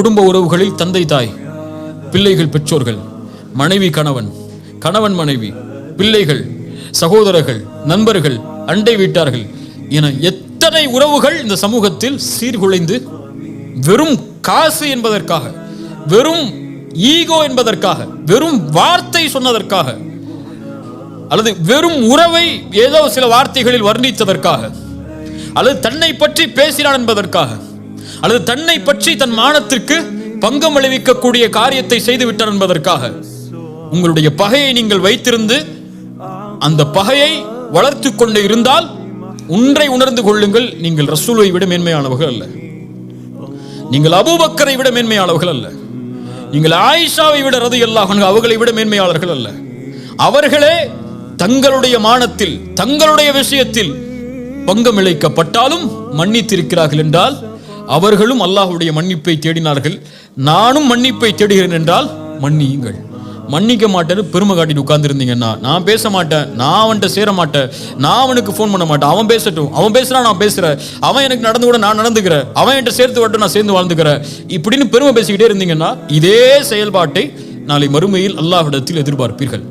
குடும்ப உறவுகளில் தந்தை தாய் பிள்ளைகள் பெற்றோர்கள் மனைவி கணவன் கணவன் மனைவி பிள்ளைகள் சகோதரர்கள் நண்பர்கள் அண்டை வீட்டார்கள் என எத்தனை உறவுகள் இந்த சமூகத்தில் சீர்குலைந்து வெறும் காசு என்பதற்காக வெறும் ஈகோ என்பதற்காக வெறும் வார்த்தை சொன்னதற்காக அல்லது வெறும் உறவை ஏதோ சில வார்த்தைகளில் வர்ணித்ததற்காக அல்லது தன்னை பற்றி பேசினான் என்பதற்காக அல்லது தன்னை பற்றி தன் மானத்திற்கு பங்கம் விளைவிக்கக்கூடிய காரியத்தை செய்து விட்டார் என்பதற்காக. உங்களுடைய பகையை நீங்கள் வைத்திருந்து அந்த பகையை வளர்த்து கொண்டு இருந்தால் ஒன்றை உணர்ந்து கொள்ளுங்கள் நீங்கள் ரசூலை விட மேன்மையானவர்கள் அல்ல. நீங்கள் அபூபக்கரை விட மேன்மையானவர்கள் அல்ல. நீங்கள் ஆயிஷாவை விட ரது எல்லா அவர்களை விட மேன்மையாளர்கள் அல்ல. அவர்களே தங்களுடைய மானத்தில் தங்களுடைய விஷயத்தில் பங்கம் இழைக்கப்பட்டாலும் மன்னித்திருக்கிறார்கள் என்றால் அவர்களும் அல்லாஹ்வுடைய மன்னிப்பை தேடினார்கள். நானும் மன்னிப்பை தேடுகிறேன் என்றால் மன்னியுங்கள். மன்னிக்க மாட்டேன்னு பெருமை காட்டிட்டு உட்கார்ந்துருந்தீங்கன்னா நான் பேச மாட்டேன். நான் அவன்கிட்ட சேர மாட்டேன். நான் அவனுக்கு ஃபோன் பண்ண மாட்டேன். அவன் பேசட்டும். அவன் பேசுகிறான் நான் பேசுகிறேன் அவன் எனக்கு நடந்து கூட நான் நடந்துக்கிறேன். அவன் என்கிட்ட சேர்த்து வரட்டும் நான் சேர்ந்து வாழ்ந்துக்கிறேன். இப்படின்னு பெருமை பேசிக்கிட்டே இருந்தீங்கன்னா இதே செயல்பாட்டை நாளை மறுமையில் அல்லாஹ்விடத்தில் எதிர்பார்ப்பீர்கள்.